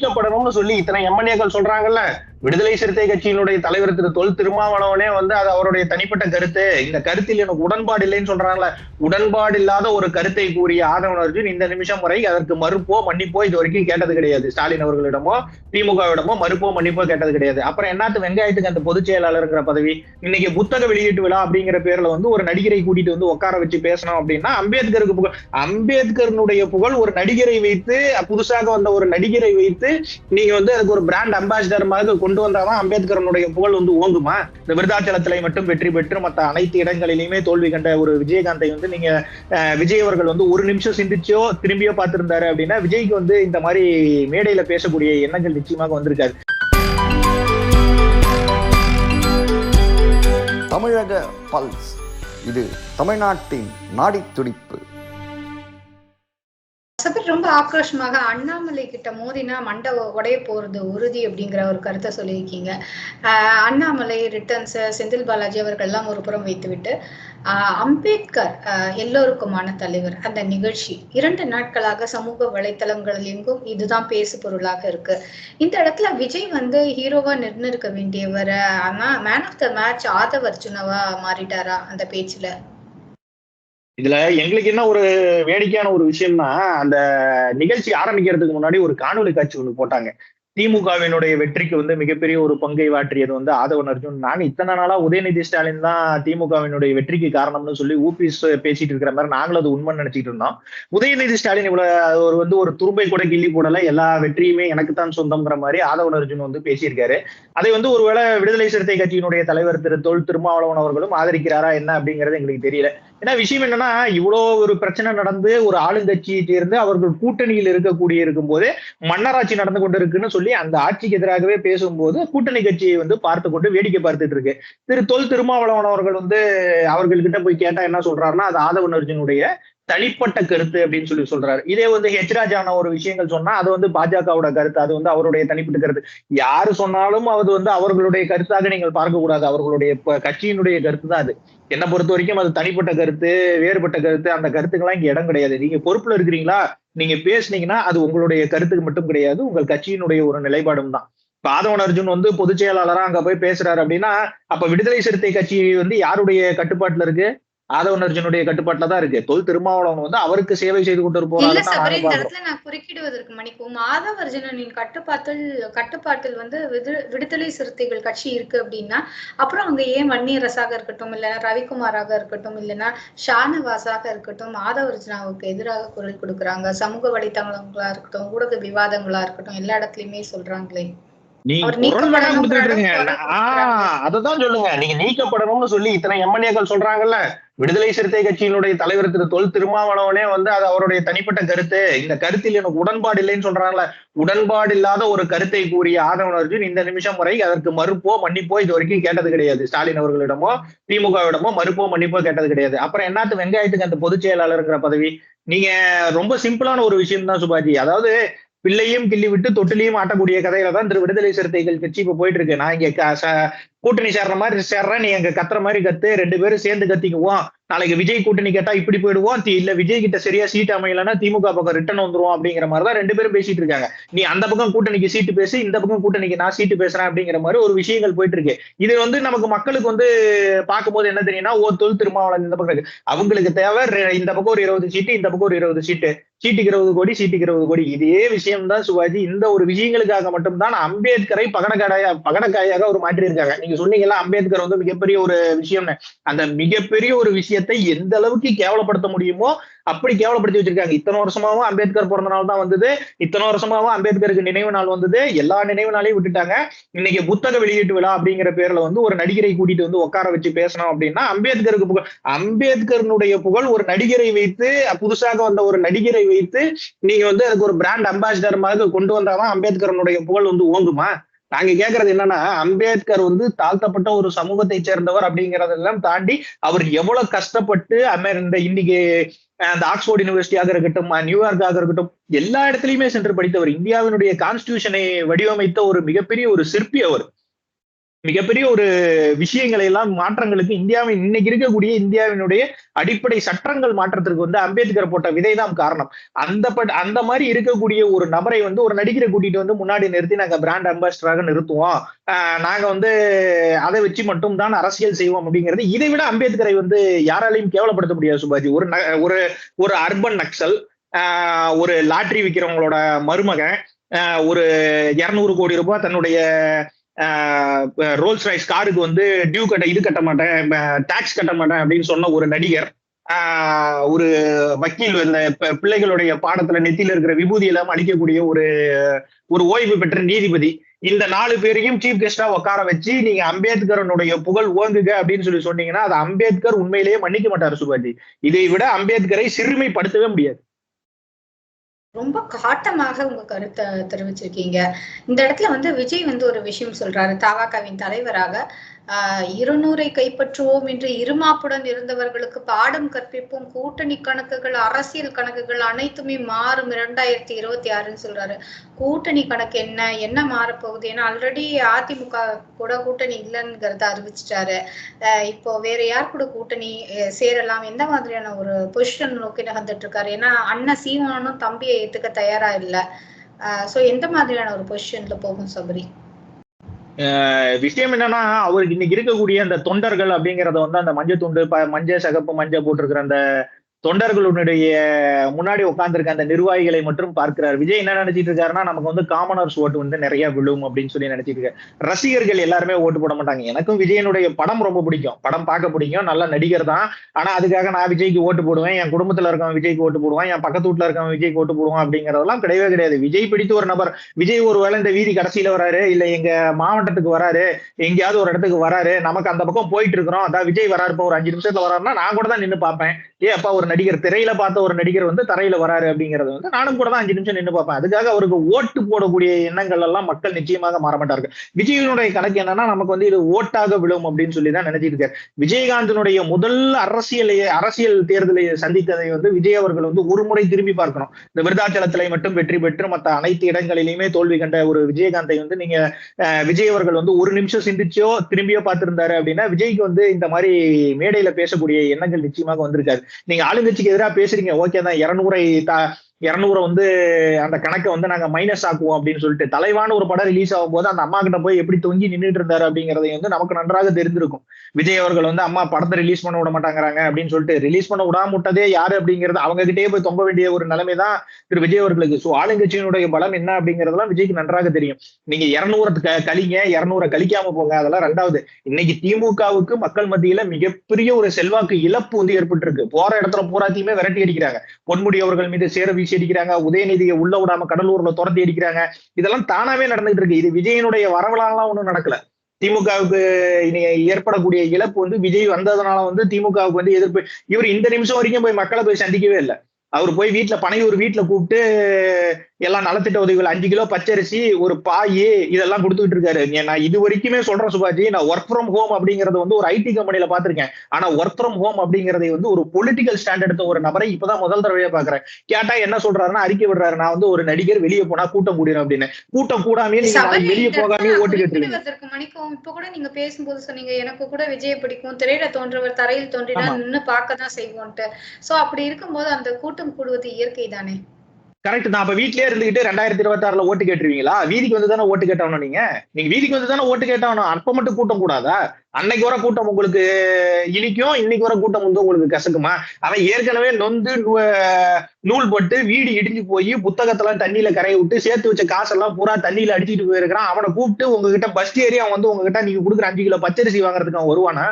நீக்கப்படணும்னு சொல்லி இத்தனை எம்எல்ஏக்கள் சொல்றாங்கல்ல? விடுதலை சிறுத்தை கட்சியினுடைய தலைவர் திரு தொல் திருமாவளவனே வந்து அது அவருடைய தனிப்பட்ட கருத்து. இந்த கருத்தில் எனக்கு உடன்பாடு இல்லைன்னு சொல்றாங்களே உடன்பாடு இல்லாத ஒரு கருத்தை கூறிய ஆதவன் அர்ஜுன் இந்த நிமிஷம் வரை அதற்கு மறுப்போ மன்னிப்போ இது வரைக்கும் கேட்டது கிடையாது. ஸ்டாலின் அவர்களிடமோ திமுகவிடமோ மறுப்போ மன்னிப்போ கேட்டது கிடையாது. அப்புறம் என்னத்து வெங்காயத்துக்கு அந்த பொதுச் செயலாளருங்கிற பதவி? இன்னைக்கு புத்தக வெளியீட்டு விழா அப்படிங்கிற பேர்ல வந்து ஒரு நடிகரை கூட்டிட்டு வந்து உட்கார வச்சு பேசணும் அப்படின்னா அம்பேத்கருக்கு புகழ் அம்பேத்கருடைய புகழ் ஒரு நடிகரை வைத்து புதுசாக வந்த ஒரு நடிகரை வைத்து நீங்க வந்து அதுக்கு ஒரு பிராண்ட் அம்பாசிடர் மாதிரி கொண்டு வந்தாதான் அம்பேத்கரனுடைய புகழ் வந்து ஓங்குமா? இந்த விருதாச்சலத்திலே மட்டும் வெற்றி பெற்று மற்ற அனைத்து இடங்களிலுமே தோல்வி கண்ட ஒரு விஜயகாந்தை வந்து நீங்க விஜயவர்கள் விஜய் அவர்கள் வந்து ஒரு நிமிஷம் சிந்திச்சோ திரும்பியோ பார்த்திருந்தாரு அப்படின்னா விஜய்க்கு வந்து இந்த மாதிரி மேடையில பேசக்கூடிய எண்ணங்கள் நிச்சயமாக வந்திருக்காது. தமிழக பல்ஸ். இது தமிழ்நாட்டின் நாடித் துடிப்பு சபர் ரொம்ப ஆக்ரோஷமாக அண்ணாமலை கிட்ட மோதினா மண்டை உடைய போறது உறுதி அப்படிங்கிற ஒரு கருத்தை சொல்லியிருக்கீங்க. அண்ணாமலை ரிட்டர்ன்ஸ் செந்தில் பாலாஜி அவர்கள் எல்லாம் ஒரு புறம் வைத்துவிட்டு அம்பேத்கர் எல்லோருக்குமான தலைவர் அந்த நிகழ்ச்சி. இரண்டு நாட்களாக சமூக வலைத்தளங்கள் எங்கும் இதுதான் பேசு பொருளாக இருக்கு. இந்த இடத்துல விஜய் வந்து ஹீரோவா நிர்ணயிக்க வேண்டியவர் ஆனா man of the match Aadhav அர்ஜுனவா மாறிட்டாரா அந்த பேச்சுல? இதுல எங்களுக்கு என்ன ஒரு வேடிக்கையான ஒரு விஷயம்னா அந்த நிகழ்ச்சி ஆரம்பிக்கிறதுக்கு முன்னாடி ஒரு காணொலி காட்சி ஒன்று போட்டாங்க. திமுகவினுடைய வெற்றிக்கு வந்து மிகப்பெரிய ஒரு பங்கை வாற்றியது வந்து ஆதவன் அர்ஜுன். நாங்க இத்தனை நாளா உதயநிதி ஸ்டாலின் தான் திமுகவினுடைய வெற்றிக்கு காரணம்னு சொல்லி ஊபிஸ் பேசிட்டு இருக்கிற மாதிரி நாங்களும் அது உண்மை நினைச்சிட்டு இருந்தோம். உதயநிதி ஸ்டாலின் இவ்வளவு ஒரு வந்து ஒரு துரும்பை கூட கிள்ளி போடல. எல்லா வெற்றியுமே எனக்கு தான் சொந்தம்ங்கிற மாதிரி ஆதவன் அர்ஜுன் வந்து பேசியிருக்காரு. அதை வந்து ஒருவேளை விடுதலை சிறுத்தை கட்சியினுடைய தலைவர் திரு தொல் திருமாவளவன் அவர்களும் ஆதரிக்கிறாரா என்ன அப்படிங்கிறது எங்களுக்கு தெரியல. ஏன்னா விஷயம் என்னன்னா இவ்வளோ ஒரு பிரச்சனை நடந்து ஒரு ஆளுங்கட்சியை சேர்ந்து அவர்கள் கூட்டணியில் இருக்கக்கூடிய இருக்கும்போது மன்னராட்சி நடந்து கொண்டு இருக்குன்னு சொல்லி அந்த ஆட்சிக்கு எதிராகவே பேசும்போது கூட்டணி கட்சியை வந்து பார்த்து கொண்டு வேடிக்கை பார்த்துட்டு இருக்கு. திரு தொல் திருமாவளவன் அவர்கள் வந்து அவர்கள்கிட்ட போய் கேட்டா என்ன சொல்றாருன்னா அது ஆதவன் அர்ஜுனுடைய தனிப்பட்ட கருத்து அப்படின்னு சொல்லி சொல்றாரு. இதே வந்து ஹெச் ராஜான ஒரு விஷயங்கள் சொன்னா அது வந்து பாஜகவோட கருத்து அது வந்து அவருடைய தனிப்பட்ட கருத்து. யாரு சொன்னாலும் அது வந்து அவர்களுடைய கருத்தாக நீங்கள் பார்க்க கூடாது அவர்களுடைய கட்சியினுடைய கருத்து தான் அது. என்னை பொறுத்த வரைக்கும் அது தனிப்பட்ட கருத்து வேறுபட்ட கருத்து அந்த கருத்துக்கெல்லாம் இங்க இடம் கிடையாது. நீங்க பொறுப்புல இருக்கிறீங்களா? நீங்க பேசுனீங்கன்னா அது உங்களுடைய கருத்துக்கு மட்டும் கிடையாது. உங்கள் கட்சியினுடைய ஒரு நிலைப்பாடும் தான். பாதவன் அர்ஜுன் வந்து பொதுச் செயலாளரா அங்க போய் பேசுறாரு அப்படின்னா அப்ப விடுதலை சிறுத்தை கட்சி வந்து யாருடைய கட்டுப்பாட்டுல இருக்கு? ஆதவன் அர்ஜுனுடைய கட்டுப்பாட்டுல தான் இருக்கு. தொல் திருமாவளவன் வந்து அவருக்கு சேவை செய்து கொண்டு போறாரு இந்த இடத்துல நான் குறுக்கிடுவதற்கு மன்னிக்கவும் மாதவ அர்ஜுனனின் கட்டுப்பாட்டில் கட்டுப்பாட்டில் வந்து விடு- விடுதலை சிறுத்தைகள் கட்சி இருக்கு அப்படின்னா அப்புறம் அங்க ஏன் வன்னியரசாக இருக்கட்டும் இல்லைன்னா ரவிக்குமாராக இருக்கட்டும் இல்லைன்னா ஷானவாஸாக இருக்கட்டும் அர்ஜுனாவுக்கு எதிராக குரல் கொடுக்குறாங்க. சமூக வலைத்தளங்களா இருக்கட்டும் ஊடக விவாதங்களா இருக்கட்டும் எல்லா இடத்துலயுமே சொல்றாங்களே. அததான் சொல்லுங்க. நீங்க நீக்கப்படணும்னு சொல்லி இத்தனை எம்எல்ஏக்கள் சொல்றாங்கல்ல? விடுதலை சிறுத்தை கட்சியினுடைய தலைவர் திரு தொல் திருமாவளவனே வந்து அது அவருடைய தனிப்பட்ட கருத்து. இந்த கருத்தில் எனக்கு உடன்பாடு இல்லைன்னு சொல்றாங்கல்ல. உடன்பாடு இல்லாத ஒரு கருத்தை கூறிய ஆதவன் அர்ஜுன் இந்த நிமிஷம் வரை அதற்கு மறுப்போ மன்னிப்போ இது வரைக்கும் கேட்டது கிடையாது. ஸ்டாலின் அவர்களிடமோ திமுகவிடமோ மறுப்போ மன்னிப்போ கேட்டது கிடையாது. அப்புறம் என்னத்து வெங்காயத்துக்கு அந்த பொதுச் செயலாளருங்கிற பதவி? நீங்க ரொம்ப சிம்பிளான ஒரு விஷயம் தான் சுபாஜி. அதாவது பிள்ளையும் கிள்ளி விட்டு தொட்டிலையும் ஆட்டக்கூடிய கதையில தான் திரு விடுதலை சிறுத்தைகள் கட்சி இப்ப போயிட்டு இருக்கு. நான் இங்க கூட்டணி சேர்ற மாதிரி சேர்றேன். நீ எங்க கத்துற மாதிரி கத்து. ரெண்டு பேரும் சேர்ந்து கத்திக்குவோம். நாளைக்கு விஜய் கூட்டணி கேட்டா இப்படி போயிடுவோம். இல்ல விஜய் கிட்ட சரியா சீட் அமையலன்னா திமுக பக்கம் ரிட்டர்ன் வந்துருவோம் அப்படிங்கிற மாதிரி தான் ரெண்டு பேரும் பேசிட்டு இருக்காங்க. நீ அந்த பக்கம் கூட்டணிக்கு சீட்டு பேசு இந்த பக்கம் கூட்டணிக்கு நான் சீட்டு பேசுறேன் அப்படிங்கிற மாதிரி ஒரு விஷயங்கள் போயிட்டு இருக்கு. இது வந்து நமக்கு மக்களுக்கு வந்து பார்க்கும்போது என்ன தெரியும்னா ஒரு தொழில் திருமாவளம் இந்த பக்கம் இருக்கு. அவங்களுக்கு தேவை ரெ- இந்த பக்கம் ஒரு இருபது சீட்டு இந்த பக்கம் ஒரு இருபது சீட்டு. சீட்டுக்கு இருபது கோடி சீட்டுக்கு இருபது கோடி. இதே விஷயம் தான் சிவாஜி இந்த ஒரு விஷயங்களுக்காக மட்டும்தான் அம்பேத்கரை பகடக்காயா பகடக்காயாக ஒரு மாற்றி இருக்காங்க நீங்க சொன்னீங்கல்ல அம்பேத்கர் வந்து மிகப்பெரிய ஒரு விஷயம்னு. அந்த மிகப்பெரிய ஒரு விஷயத்தை எந்த அளவுக்கு கேவலப்படுத்த முடியுமோ அப்படி கேவலப்படுத்தி வச்சிருக்காங்க. இத்தனை வருஷமாவும் அம்பேத்கர் பிறந்த நாள் தான் வந்தது. இத்தனை வருஷமாவும் அம்பேத்கருக்கு நினைவு நாள் வந்தது. எல்லா நினைவு நாளையும் விட்டுட்டாங்க. இன்னைக்கு புத்தக வெளியீட்டு விழா அப்படிங்கிற பேர்ல வந்து ஒரு நடிகரை கூட்டிட்டு வந்து உட்கார வச்சு பேசணும் அப்படின்னா அம்பேத்கருக்கு புகழ் அம்பேத்கருனுடைய புகழ் ஒரு நடிகரை வைத்து புதுசாக வந்த ஒரு நடிகரை வைத்து நீங்க வந்து அதுக்கு ஒரு பிராண்ட் அம்பாசிடர் மாதிரி கொண்டு வந்தாதான் அம்பேத்கரனுடைய புகழ் வந்து ஓங்குமா? நாங்க கேக்குறது என்னன்னா அம்பேத்கர் வந்து தாழ்த்தப்பட்ட ஒரு சமூகத்தை சேர்ந்தவர் அப்படிங்கறதெல்லாம் தாண்டி அவர் எவ்வளவு கஷ்டப்பட்டு அமெ இந்த இன்னைக்கு அந்த ஆக்ஸ்போர்ட் யூனிவர்சிட்டியாக இருக்கட்டும் நியூயார்க்காக இருக்கட்டும் எல்லா இடத்துலயுமே சென்று படித்தவர். இந்தியாவினுடைய கான்ஸ்டியூஷனை வடிவமைத்த ஒரு மிகப்பெரிய ஒரு சிற்பி அவர். மிகப்பெரிய ஒரு விஷயங்களை எல்லாம் மாற்றங்களுக்கு இந்தியாவின் இன்னைக்கு இருக்கக்கூடிய இந்தியாவினுடைய அடிப்படை சட்டங்கள் மாற்றத்திற்கு வந்து அம்பேத்கர் போட்ட விதைதான் காரணம். அந்த பட் அந்த மாதிரி இருக்கக்கூடிய ஒரு நபரை வந்து ஒரு நடிகரை கூட்டிட்டு வந்து முன்னாடி நிறுத்தி நாங்க பிராண்ட் அம்பாசிடராக நிறுத்துவோம். நாங்க வந்து அதை வச்சு மட்டும் தான் அரசியல் செய்வோம் அப்படிங்கிறது. இதை விட அம்பேத்கரை வந்து யாராலையும் கேவலப்படுத்த முடியாது சுபாஜி. ஒரு ந- ஒரு ஒரு அர்பன் நக்சல் ஒரு லாட்ரி விற்கிறவங்களோட மருமகன் ஒரு இருநூறு கோடி ரூபாய் தன்னுடைய ரோல்ஸ் ரைஸ் காருக்கு வந்து டியூ கட்ட இது கட்ட மாட்டேன் டாக்ஸ் கட்ட மாட்டேன் அப்படின்னு சொன்ன ஒரு நடிகர். ஒரு வக்கீல் இந்த பிள்ளைகளுடைய பாடத்துல நெத்தியில இருக்கிற விபூதி எல்லாம் அளிக்கக்கூடிய ஒரு ஒரு ஓய்வு பெற்ற நீதிபதி. இந்த நாலு பேரையும் சீஃப் கெஸ்டா உட்கார வச்சு நீங்க அம்பேத்கரனுடைய புகழ் ஓங்குக அப்படின்னு சொல்லி சொன்னீங்கன்னா அது அம்பேத்கர் உண்மையிலேயே மன்னிக்க மாட்டார் சுபாஜி. இதை விட அம்பேத்கரை சிறுமைப்படுத்தவே முடியாது. ரொம்ப காட்டமாக உங்க கருத்தை தெரிவிச்சிருக்கீங்க. இந்த இடத்துல வந்து விஜய் வந்து ஒரு விஷயம் சொல்றாரு. தவாகவின் தலைவராக இருநூறை கைப்பற்றுவோம் என்று இருமாப்புடன் இருந்தவர்களுக்கு பாடம் கற்பிப்போம். கூட்டணி கணக்குகள் அரசியல் கணக்குகள் அனைத்துமே மாறும். இரண்டாயிரத்தி இருபத்தி ஆறுன்னு சொல்றாரு. கூட்டணி கணக்கு என்ன? என்ன மாறப்போகுது? ஏன்னா ஆல்ரெடி அதிமுக கூட கூட்டணி இல்லைங்கிறத அறிவிச்சிட்டாரு. இப்போ வேற யார் கூட கூட்டணி சேரலாம்? எந்த மாதிரியான ஒரு பொசிஷன் நோக்கி நகர்ந்துட்டு இருக்காரு ஏன்னா அண்ணன் சீமானும் தம்பியை ஏத்துக்க தயாரா இல்லை. ஸோ எந்த மாதிரியான ஒரு பொசிஷன்ல போகும் சபரி? விஷயம் என்னன்னா அவருக்கு இன்னைக்கு இருக்கக்கூடிய அந்த தொண்டர்கள் அப்படிங்கறத வந்து அந்த மஞ்சள் துண்டு மஞ்சள் சகப்பு மஞ்சள் போட்டிருக்கிற அந்த தொண்டர்களுடைய முன்னாடி உட்கார்ந்துருக்க அந்த நிர்வாகிகளை மட்டும் பார்க்கிறார். விஜய் என்ன நினைச்சிட்டு இருக்காருன்னா நமக்கு வந்து காமனர்ஸ் ஓட்டு வந்து நிறைய விழும் அப்படின்னு சொல்லி நினைச்சிட்டு இருக்காரு. ரசிகர்கள் எல்லாருமே ஓட்டு போட மாட்டாங்க. எனக்கும் விஜயனுடைய படம் ரொம்ப பிடிக்கும். படம் பார்க்க பிடிக்கும். நல்ல நடிகர் தான். ஆனா அதுக்காக நான் விஜய்க்கு ஓட்டு போடுவேன். என் குடும்பத்துல இருக்கவன் விஜய்க்கு ஓட்டு போடுவான். என் பக்கத்து வீட்டுல இருக்கவன் விஜய்க்கு ஓட்டு போடுவான் அப்படிங்கறதெல்லாம் கிடையவே கிடையாது. விஜய் பிடித்த ஒரு நபர். விஜய் ஒரு வேளை இந்த வீதி கடைசியில வராரு இல்ல எங்க மாவட்டத்துக்கு வராரு எங்கேயாவது ஒரு இடத்துக்கு வராரு நமக்கு அந்த பக்கம் போயிட்டு இருக்கிறோம். அதான் விஜய் வராரு ஒரு அஞ்சு நிமிஷத்துல வராருன்னா நான் கூட தான் நின்னு பார்ப்பேன். ஏ அப்பா ஒரு நடிகர் திரையில பார்த்த ஒரு நடிகர் வந்து தரையில வராரு அப்படிங்கறது வந்து நானும் கூட தான் அஞ்சு நிமிஷம் நின்னு பார்ப்பேன். அதுக்காக அவருக்கு ஓட்டு போடக்கூடிய எண்ணங்கள் எல்லாம் மக்கள் நிச்சயமாக மாற மாட்டார்கள் விஜயனுடைய கணக்கு என்னன்னா நமக்கு வந்து இது ஓட்டாக விழும் அப்படின்னு சொல்லி தான் நினைச்சிட்டு இருக்காரு. விஜயகாந்தனுடைய முதல் அரசியலை அரசியல் தேர்தலை சந்தித்ததை வந்து விஜய் அவர்கள் வந்து ஒரு முறை திரும்பி பார்க்கணும். இந்த விருதாச்சலத்திலே மட்டும் வெற்றி பெற்று மற்ற அனைத்து இடங்களிலுமே தோல்வி கண்ட ஒரு விஜயகாந்தை வந்து நீங்க விஜய் அவர்கள் வந்து ஒரு நிமிஷம் சிந்திச்சோ திரும்பியோ பார்த்திருந்தாரு அப்படின்னா விஜய்க்கு வந்து இந்த மாதிரி மேடையில பேசக்கூடிய எண்ணங்கள் நிச்சயமாக வந்திருக்காரு நீங்க ஆளுங்கட்சிக்கு எதிராக பேசுறீங்க. ஓகே தான். இரநூறை இரநூறு வந்து அந்த கணக்கை வந்து நாங்க மைனஸ் ஆக்குவோம் அப்படின்னு சொல்லிட்டு தலைவான ஒரு படம் ரிலீஸ் ஆகும் போது அந்த அம்மா கிட்ட போய் எப்படி தொங்கி நின்றுட்டு இருந்தாரு அப்படிங்கறதை வந்து நமக்கு நன்றாக தெரிஞ்சிருக்கும் விஜய் அவர்கள் வந்து அம்மா படத்தை ரிலீஸ் பண்ண விட மாட்டாங்கிறாங்க அப்படின்னு சொல்லிட்டு ரிலீஸ் பண்ண விடாம விட்டதே யாரு? அப்படிங்கிறது அவங்க கிட்டயே போய் தொங்க வேண்டிய ஒரு நிலைமை தான் திரு விஜய் அவர்களுக்கு. சோ ஆளுங்கட்சியினுடைய பலம் என்ன அப்படிங்கறதெல்லாம் விஜய்க்கு நன்றாக தெரியும். நீங்க இரநூறு கழிங்க இரநூறு கழிக்காம போங்க. அதெல்லாம் ரெண்டாவது இன்னைக்கு திமுகவுக்கு மக்கள் மத்தியில மிகப்பெரிய ஒரு செல்வாக்கு இழப்பு வந்து ஏற்பட்டிருக்கு. போற இடத்துல பூராத்தையுமே விரட்டி அடிக்கிறாங்க. பொன்முடி அவர்கள் மீது சேர வீசி அடிக்கிறாங்க உதயநிதியை உள்ள விடாம கடலூர்ல துரத்தி அடிக்கிறாங்க. இதெல்லாம் தானாவே நடந்துகிட்டு இருக்கு. இது விஜயனுடைய வரவலாலாம் ஒண்ணும் நடக்கல. திமுகவுக்கு இனி ஏற்படக்கூடிய இழப்பு வந்து விஜய் வந்ததுனால வந்து திமுகவுக்கு வந்து எதிர்ப்பு. இவர் இந்த நிமிஷம் வரைக்கும் போய் மக்களை போய் சந்திக்கவே இல்லை. அவர் போய் வீட்டுல பனையூர் வீட்டுல கூப்பிட்டு எல்லாம் நலத்திட்ட உதவிகள் அஞ்சு கிலோ பச்சரிசி ஒரு பாய் இதெல்லாம் கொடுத்துட்டு இருக்காரு. நான் இது வரைக்குமே சொல்றேன் சுபாஜி நான் ஒர்க் ஃப்ரம் ஹோம் அப்படிங்கறது வந்து ஒரு ஐடி கம்பெனில பாத்திருக்கேன் ஆனா ஒர்க் ஃப்ரம் ஹோம் அப்படிங்கறதை வந்து ஒரு பொலிட்டிக்கல் ஸ்டாண்ட் எடுத்த ஒரு நபரை இப்பதான் முதல் தடவையா பாக்குறேன் கேட்டா என்ன சொல்றாருன்னா அறிக்கை விடுறாரு. நான் வந்து ஒரு நடிகர் வெளியே போனா கூட்டம் கூடிரும் அப்படின்னு. கூட்டம் கூடாமே நீங்க வெளியே போகாமே ஓட்டு குறிப்பிடுவதற்கு மணிக்கும் இப்ப கூட நீங்க பேசும்போது சொன்னீங்க எனக்கு கூட விஜய பிடிக்கும் திரையில தோன்றவர் தரையில் தோன்றினா. நின்னு பார்க்க தான் செய்வோம்ட்டு சோ அப்படி இருக்கும்போது அந்த கூட்டம் கூடுவது இயற்கை தானே? கரெக்ட் தான் அப்ப வீட்லயே இருந்துகிட்டு ரெண்டாயிரத்தி இருபத்தி ஆறுல ஓட்டு கேட்டுருவீங்களா? வீதிக்கு வந்து தானே ஓட்டு கேட்டவனும் நீங்க? நீங்க வீதிக்கு வந்து தானே ஓட்டு கேட்டவனும் அப்ப மட்டும் கூட்டம் கூடாதா? அன்னைக்கு வர கூட்டம் உங்களுக்கு இனிக்கும் இன்னைக்கு வர கூட்டம் வந்து உங்களுக்கு கசக்குமா? அவன் ஏற்கனவே நொந்து நூல் போட்டு வீடு இடிஞ்சு போய் புத்தகத்தெல்லாம் தண்ணியில கரைய விட்டு சேர்த்து வச்ச காசெல்லாம் பூரா தண்ணியில அடிச்சுட்டு போயிருக்கிறான். அவனை கூப்பிட்டு உங்ககிட்ட பஸ் ஏறி அவன் வந்து உங்ககிட்ட நீங்க கொடுக்குற அஞ்சு கிலோ பச்சரிசி வாங்குறதுக்கு அவன் வருவானா?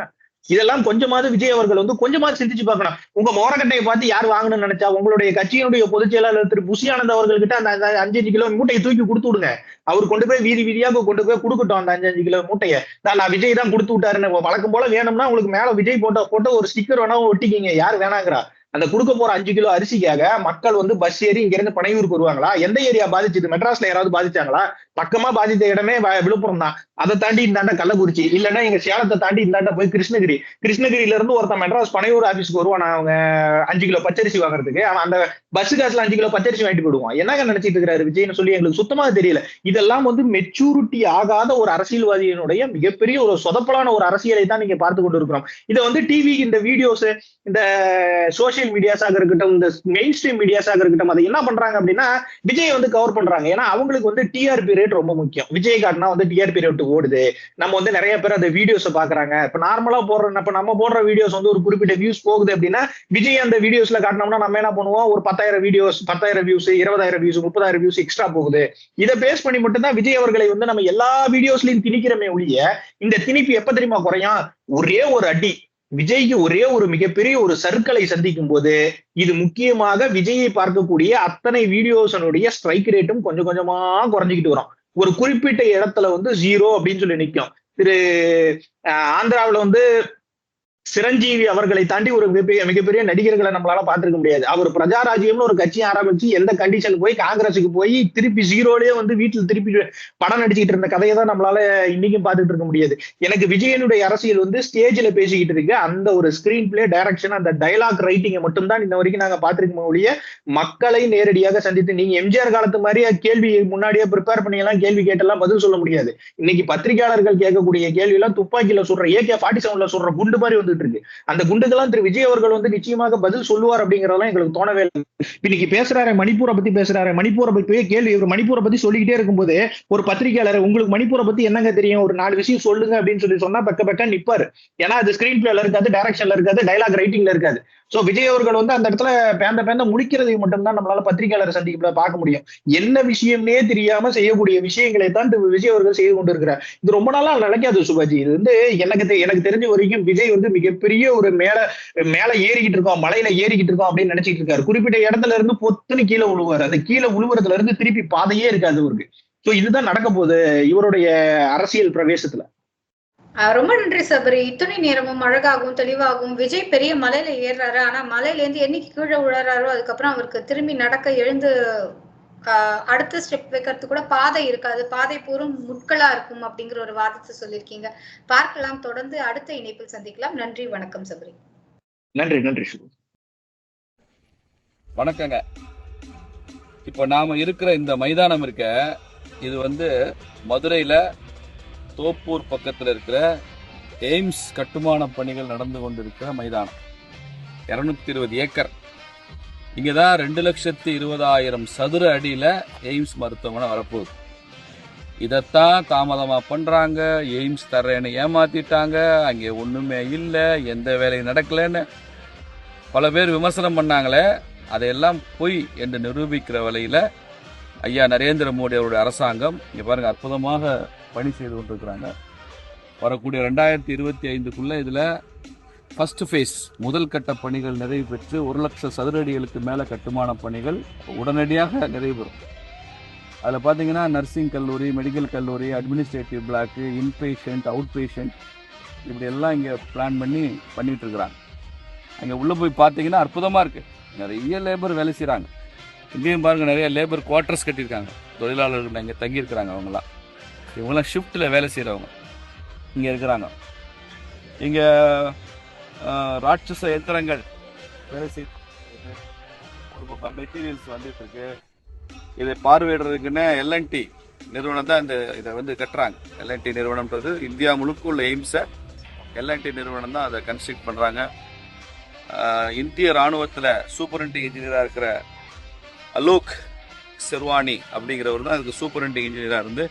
இதெல்லாம் கொஞ்சமாவது விஜய் அவர்கள் வந்து கொஞ்சமாவது சிந்திச்சு பார்க்கணும். உங்க மோரக்கட்டையை பார்த்து யார் வாங்கணும்னு நினைச்சா உங்களுடைய கட்சியினுடைய பொதுச் செயலாளர் திரு. புஷியானந்த் அவர்கள்கிட்ட அந்த அந்த அஞ்சு அஞ்சு கிலோ மூட்டையை தூக்கி கொடுத்து விடுங்க. அவர் கொண்டு போய் வீதி வீதியாக கொண்டு போய் கொடுக்கட்டும் அந்த அஞ்சு அஞ்சு கிலோ மூட்டையை. நான் நான் விஜய் தான் கொடுத்து விட்டாருன்னு வழக்கம் போல வேணும்னா உங்களுக்கு மேல விஜய் போட்ட போட்ட ஒரு ஸ்டிக்கர் வேணா ஒட்டிக்கிங்க. யார் வேணாங்கிறா? அந்த கொடுக்க போற அஞ்சு கிலோ அரிசிக்காக மக்கள் வந்து பஸ் ஏறி இங்க இருந்து பனையூருக்கு வருவாங்களா? எந்த ஏரியா பாதிச்சது? மெட்ராஸ்ல யாராவது பாதிச்சாங்களா? பக்கமா பாதித்த இடமே விழுப்புரம் தான். அதை தாண்டி இந்தாண்ட கள்ளக்குறிச்சி. இல்லைன்னா எங்க சேலத்தை தாண்டி இந்தாண்ட போய் கிருஷ்ணகிரி. கிருஷ்ணகிரியில இருந்து ஒருத்தன் மெட்ராஸ் பனையூர் ஆபீஸ்க்கு வருவான். அவங்க அஞ்சு கிலோ பச்சரிசி வாங்குறதுக்கு. அவன் அந்த பஸ் காசுல அஞ்சு கிலோ பச்சரிசி வாங்கிட்டு போடுவான் என்னங்க நினைச்சிட்டு இருக்கிறாரு விஜய்னு சொல்லி எங்களுக்கு சுத்தமா தெரியல. இதெல்லாம் வந்து மெச்சூரிட்டி ஆகாத ஒரு அரசியல்வாதியினுடைய மிகப்பெரிய ஒரு சொதப்பலான ஒரு அரசியலை தான் நீங்க பார்த்து கொண்டு இருக்கிறோம் இதை வந்து டிவி இந்த வீடியோஸ் இந்த சோசியல் மீடியாஸாக இருக்கட்டும் இந்த மெயின் ஸ்ட்ரீம் மீடியாஸாக இருக்கட்டும் அதை என்ன பண்றாங்க அப்படின்னா விஜய் வந்து கவர் பண்றாங்க. ஏன்னா அவங்களுக்கு வந்து டிஆர்பி ரேட் ரொம்ப முக்கியம். விஜய் காட்டினா வந்து டிஆர்பி ரேட் ஓடுது. நம்ம வந்து நிறைய பேர் அந்த வீடியோஸை பாக்குறாங்க. இப்ப நார்மலா போடுற இப்ப நம்ம போடுற வீடியோஸ் வந்து ஒரு குறிப்பிட்ட வியூஸ் போகுது அப்படின்னா விஜய் அந்த வீடியோஸ்ல காட்டினோம்னா நம்ம என்ன பண்ணுவோம்? ஒரு பத்தாயிரம் வீடியோஸ் பத்தாயிரம் வியூஸ் இருபதாயிரம் வியூஸ் முப்பதாயிரம் வியூஸ் எக்ஸ்ட்ரா போகுது. இதை பேஸ் பண்ணி மட்டும்தான் விஜய் அவர்களை வந்து நம்ம எல்லா வீடியோஸ்லயும் திணிக்கிறமே ஒழிய இந்த திணிப்பு எப்ப தெரியுமா குறையும்? ஒரே ஒரு அடி. விஜய்க்கு ஒரே ஒரு மிகப்பெரிய ஒரு சர்க்கலை சந்திக்கும் போது இது முக்கியமாக விஜயை பார்க்கக்கூடிய அத்தனை வீடியோஸனுடைய ஸ்ட்ரைக் ரேட்டும் கொஞ்சம் கொஞ்சமா குறைஞ்சிக்கிட்டு வரும். ஒரு குறிப்பிட்ட இடத்துல வந்து ஜீரோ அப்படின்னு சொல்லி நிற்கும் திரு ஆந்திராவில் ஆந்திராவுல வந்து சிரஞ்சீவி அவர்களை தாண்டி ஒரு மிகப்பெரிய மிகப்பெரிய நடிகர்களை நம்மளால பாத்துருக்க முடியாது. அவர் பிரஜாராஜ்யம்னு ஒரு கட்சி ஆரம்பிச்சு எந்த கண்டிஷன் போய் காங்கிரஸுக்கு போய் திருப்பி ஜீரோலயே வந்து வீட்டுல திருப்பி படம் நடிச்சுக்கிட்டு இருந்த கதையை தான் நம்மளால இன்னைக்கும் பாத்துட்டு இருக்க முடியாது. எனக்கு விஜயனுடைய அரசியல் வந்து ஸ்டேஜ்ல பேசிக்கிட்டு இருக்கு. அந்த ஒரு ஸ்கிரீன் பிளே டைரக்ஷன் அந்த டைலாக் ரைட்டிங்கை மட்டும்தான் இந்த வரைக்கும் நாங்க பார்த்திருக்க ஒழிய மக்களை நேரடியாக சந்தித்து நீங்க எம்ஜிஆர் காலத்து மாதிரியே கேள்வி முன்னாடியே ப்ரிப்பேர் பண்ணி எல்லாம் கேள்வி கேட்டெல்லாம் பதில் சொல்ல முடியாது. இன்னைக்கு பத்திரிகையாளர்கள் கேட்கக்கூடிய கேள்வி எல்லாம் துப்பாக்கியில சொல்ற ஏகே ஃபார்ட்டி செவன்ல சொல்ற குண்டு மாதிரி வந்து இருக்கு. அந்த குண்டுக்கெல்லாம் திரு விஜய் அவர்கள் வந்து நிச்சயமாக பதில் சொல்லுவார் அப்படிங்கறதெல்லாம் எங்களுக்கு தோணவே இல்லை. இன்னைக்கு பேசுறாரு மணிப்பூரை பத்தி பேசுறாரு மணிப்பூரை பத்தி கேள்வி இவர் மணிப்பூரை பத்தி சொல்லிக்கிட்டே இருக்கும்போது ஒரு பத்திரிகையாளர் உங்களுக்கு மணிப்பூரை பத்தி என்னங்க தெரியும்? ஒரு நாலு விஷயம் சொல்லுங்க அப்படின்னு சொல்லி சொன்னா பக்க பக்க நிப்பாரு. ஏன்னா அது ஸ்கிரீன் பிளேல இருக்காது டைரக்ஷன்ல இருக்காது டைலாக் ரைட்டிங்ல இருக்காது. சோ விஜய் அவர்கள் வந்து அந்த இடத்துல பேந்த பேந்த முடிக்கிறதை மட்டும்தான் நம்மளால பத்திரிகையாளர் சந்திப்புல பார்க்க முடியும். என்ன விஷயம்னே தெரியாம செய்யக்கூடிய விஷயங்களை தான் விஜய் அவர்கள் செய்து கொண்டிருக்கிறார். இது ரொம்ப நாளா நினைக்காது சுபாஜி. இது வந்து எனக்கு தெ- எனக்கு தெரிஞ்ச வரைக்கும் விஜய் வந்து மிகப்பெரிய ஒரு மேல மேல ஏறிக்கிட்டு இருக்கோம் மலையில ஏறிக்கிட்டு இருக்கோம் அப்படின்னு நினைச்சிட்டு இருக்காரு. குறிப்பிட்ட இடத்துல இருந்து பொத்துன்னு கீழே விழுவாரு அந்த கீழே விழுவுறதுல இருந்து திருப்பி பாதையே இருக்காது அவருக்கு. சோ இதுதான் நடக்க போகுது இவருடைய அரசியல் பிரவேசத்துல. ரொம்ப நன்றி சபரி. இத்தனை நேரமும் அழகாகவும் தெளிவாகவும் விஜய் பெரிய மலையில ஏறுறாரு. ஆனா மலையில இருந்து என்னைக்கு கீழே விழுறாரோ அதுக்கப்புறம் அவருக்கு திரும்பி நடக்க எழுந்து அடுத்த ஸ்டெப் வைக்கிறதுக்கு கூட பாதை இருக்காது. பாதை பூரும் முட்களா இருக்கும் அப்படிங்கிற ஒரு வாதத்தை சொல்லியிருக்கீங்க. பார்க்கலாம். தொடர்ந்து அடுத்த இணைப்பில் சந்திக்கலாம். நன்றி வணக்கம் சபரி. நன்றி நன்றி வணக்கங்க. இப்போ நாம இருக்கிற இந்த மைதானம் இருக்க இது வந்து மதுரையில தோப்பூர் பக்கத்தில் இருக்கிற எய்ம்ஸ் கட்டுமான பணிகள் நடந்து கொண்டிருக்கிற மைதானம். இரநூத்தி இருபது ஏக்கர். இங்கே தான் ரெண்டு லட்சத்தி இருபதாயிரம் சதுர அடியில் எய்ம்ஸ் மருத்துவமனை வரப்போகுது. இதைத்தான் தாமதமாக பண்ணுறாங்க எய்ம்ஸ் தர்றேன்னு ஏமாத்திட்டாங்க. அங்கே ஒன்றுமே இல்லை. எந்த வேலையும் நடக்கலைன்னு பல பேர் விமர்சனம் பண்ணாங்களே. அதையெல்லாம் பொய் என்று நிரூபிக்கிற வகையில் ஐயா நரேந்திர மோடி அவருடைய அரசாங்கம் இங்கே பாருங்க அற்புதமாக பணி செய்து கொண்டிருக்கிறாங்க. வரக்கூடிய ரெண்டாயிரத்தி இருபத்தி ஐந்துக்குள்ளே இதில் ஃபஸ்ட் ஃபேஸ் முதல் கட்ட பணிகள் நிறைவு பெற்று ஒரு லட்சம் சதுர அடிகளுக்கு மேலே கட்டுமான பணிகள் உடனடியாக நிறைவு பெறும். அதில் பார்த்தீங்கன்னா நர்சிங் கல்லூரி மெடிக்கல் கல்லூரி administrative block inpatient outpatient இப்படி எல்லாம் இங்கே பிளான் பண்ணி பண்ணிகிட்ருக்குறாங்க அங்கே உள்ளே போய் பார்த்தீங்கன்னா அற்புதமாக இருக்குது நிறைய லேபர் வேலை செய்கிறாங்க இங்கேயும் பாருங்க நிறைய லேபர் குவார்ட்டர்ஸ் கட்டியிருக்காங்க. தொழிலாளர்கள் இங்கே தங்கியிருக்கிறாங்க அவங்களாம் இவங்களாம் ஷிஃப்ட்டில் வேலை செய்கிறவங்க இங்கே இருக்கிறாங்க. இங்கே ராட்சச எந்திரங்கள் வேலை செய்ய ஒரு பக்கம் மெட்டீரியல்ஸ் வந்துட்டு இருக்கு இதை பார்வையிடுறதுக்குன்னு எல்என்டி நிறுவனம் தான் இந்த இதை வந்து கட்டுறாங்க. எல்என்டி நிறுவனம்ன்றது இந்தியா முழுக்க உள்ள எய்ம்ஸை எல்என்டி நிறுவனம் தான் அதை கன்ஸ்ட்ரக்ட் பண்ணுறாங்க இந்திய ராணுவத்தில் இன்டி இன்ஜினியராக இருக்கிற அலோக் செர்வானி அப்படிங்கிறவர் தான் அதுக்கு சூப்பரண்டிங் இன்ஜினியராக இருந்து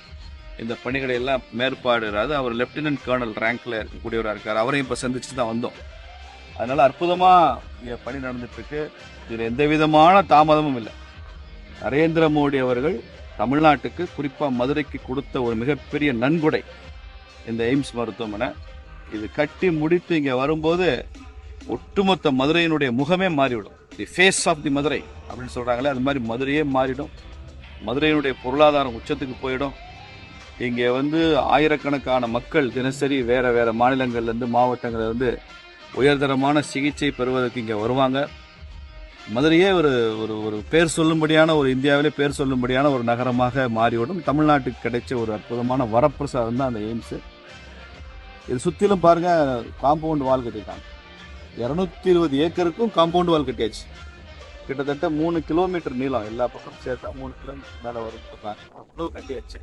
இந்த பணிகளை எல்லாம் மேற்பாடுறாரு. அவர் லெப்டினன்ட் கர்னல் ரேங்க்ல இருக்கக்கூடியவராக இருக்கார். அவரையும் இப்போ சந்திச்சு தான் வந்தோம். அதனால அற்புதமாக இங்கே பணி நடந்துட்டுருக்கு. இதில் எந்த விதமான தாமதமும் இல்லை. நரேந்திர மோடி அவர்கள் தமிழ்நாட்டுக்கு குறிப்பாக மதுரைக்கு கொடுத்த ஒரு மிகப்பெரிய நன்கொடை இந்த எய்ம்ஸ் மருத்துவமனை. இது கட்டி முடித்து இங்கே வரும்போது ஒட்டுமொத்த மதுரையினுடைய முகமே மாறிவிடும். The face of the Madurai அப்படின்னு சொல்கிறாங்களே அது மாதிரி மதுரையே மாறிடும். மதுரையினுடைய பொருளாதாரம் உச்சத்துக்கு போயிடும். இங்கே வந்து ஆயிரக்கணக்கான மக்கள் தினசரி வேறு வேறு மாநிலங்கள்லேருந்து மாவட்டங்கள்லேருந்து உயர்தரமான சிகிச்சை பெறுவதற்கு இங்கே வருவாங்க. மதுரையே ஒரு ஒரு ஒரு பேர் சொல்லும்படியான ஒரு இந்தியாவிலே பேர் சொல்லும்படியான ஒரு நகரமாக மாறிவிடும். தமிழ்நாட்டுக்கு கிடைச்ச ஒரு அற்புதமான வரப்பிரசாதம் தான் அந்த எய்ம்ஸு. இது சுற்றிலும் பாருங்க காம்பவுண்ட் வால் கட்டிட்டாங்க இரநூத்தி இருபது ஏக்கருக்கும் காம்பவுண்ட் வால் கட்டியாச்சு. கிட்டத்தட்ட மூணு கிலோமீட்டர் நீளம் எல்லா பக்கம் சேர்த்தா மூணு கிலோமீட்டர் மேலே வரும் சொல்றாங்க. கட்டியாச்சு.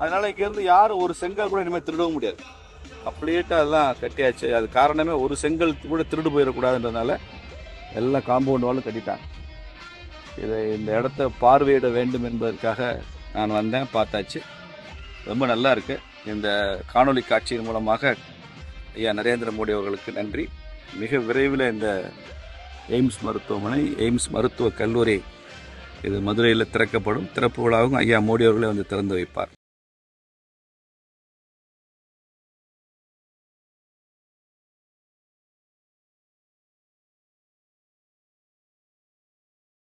அதனால் இங்கேருந்து யாரும் ஒரு செங்கல் கூட இனிமேல் திருடவும் முடியாது. அப்படியேட்டு அதெல்லாம் கட்டியாச்சு. அது காரணமே ஒரு செங்கல் கூட திருடு போயிடக்கூடாதுன்றதுனால எல்லாம் காம்பவுண்ட் வாலும் கட்டிட்டாங்க. இதை இந்த இடத்த பார்வையிட வேண்டும் என்பதற்காக நான் வந்தேன் பார்த்தாச்சு. ரொம்ப நல்லா இருக்குது இந்த காணொலி காட்சியின் மூலமாக ஐயா நரேந்திர மோடி அவர்களுக்கு நன்றி. மிக விரைவில் இந்த எய்ம்ஸ் மருத்துவமனை எய்ம்ஸ் மருத்துவக் கல்லூரி இது மதுரையில் திறக்கப்படும். திறப்பு விழாவும் ஐயா மோடி அவர்களே வந்து திறந்து வைப்பார்.